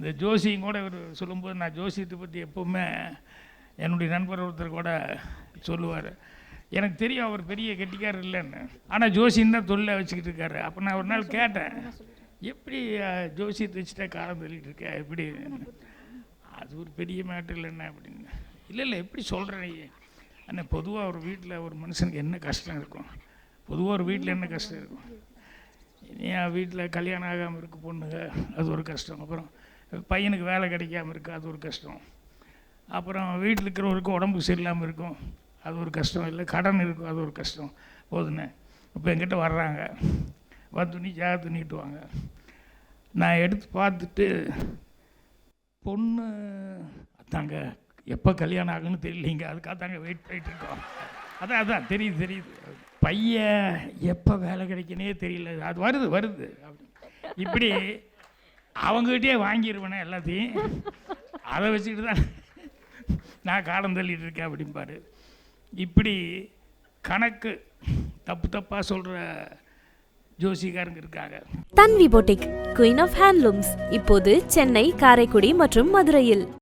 இந்த ஜோசியம் கூட இவர் சொல்லும்போது நான் ஜோசியத்தை பற்றி எப்போவுமே என்னுடைய நண்பர் ஒருத்தர் கூட சொல்லுவார். எனக்கு தெரியும் அவர் பெரிய கெட்டிக்காரர் இல்லைன்னு. ஆனால் ஜோசியம் தான் தொழிலை வச்சுக்கிட்டு இருக்காரு. அப்போ நான் ஒரு நாள் கேட்டேன். எப்படி ஜோசியத்தை வச்சுட்டா காலம் தள்ளிட்டு இருக்க? எப்படி? அது ஒரு பெரிய மேட்டர் இல்லைண்ணே அப்படின்னு. இல்லை இல்லை எப்படி சொல்கிறேன் நீ? அண்ணா பொதுவாக ஒரு வீட்டில் ஒரு மனுஷனுக்கு என்ன கஷ்டம் இருக்கும்? பொதுவாக ஒரு வீட்டில் என்ன கஷ்டம் இருக்கும்? என் வீட்டில் கல்யாணம் ஆகாமல் இருக்கு பொண்ணுங்க அது ஒரு கஷ்டம். அப்புறம் பையனுக்கு வேலை கிடைக்காம இருக்குது அது ஒரு கஷ்டம். அப்புறம் வீட்டில் இருக்கிறவருக்கு உடம்பு சரியில்லாமல் இருக்கும் அது ஒரு கஷ்டம். இல்லை கடன் இருக்கும் அது ஒரு கஷ்டம். போதுன்னு இப்போ என்கிட்ட வர்றாங்க. வந்து நீ ஜாதகத்தை நீட்டுவாங்க நான் எடுத்து பார்த்துட்டு பொண்ணு தாங்க எப்போ கல்யாணம் ஆகுன்னு தெரியலீங்க. அதுக்காக தாங்க வெயிட் பண்ணிட்டு இருக்கோம். அதான் அதான் தெரியுது தெரியுது. பையன் எப்போ வேலை கிடைக்கனே தெரியல. அது வருது வருது. அப்படி. இப்படி அவங்ககிட்டயே வாங்கிடுவேனே எல்லாத்தையும். அதை வச்சுக்கிட்டு தான் நான் காலம் தள்ளிட்டு இருக்கேன் அப்படிம்பாரு. இப்படி கணக்கு தப்பு தப்பாக சொல்கிற ஜோசிகாரங்க இருக்காங்க. Tanvi boutique queen of handlooms இப்போது சென்னை காரைக்குடி மற்றும் மதுரையில்.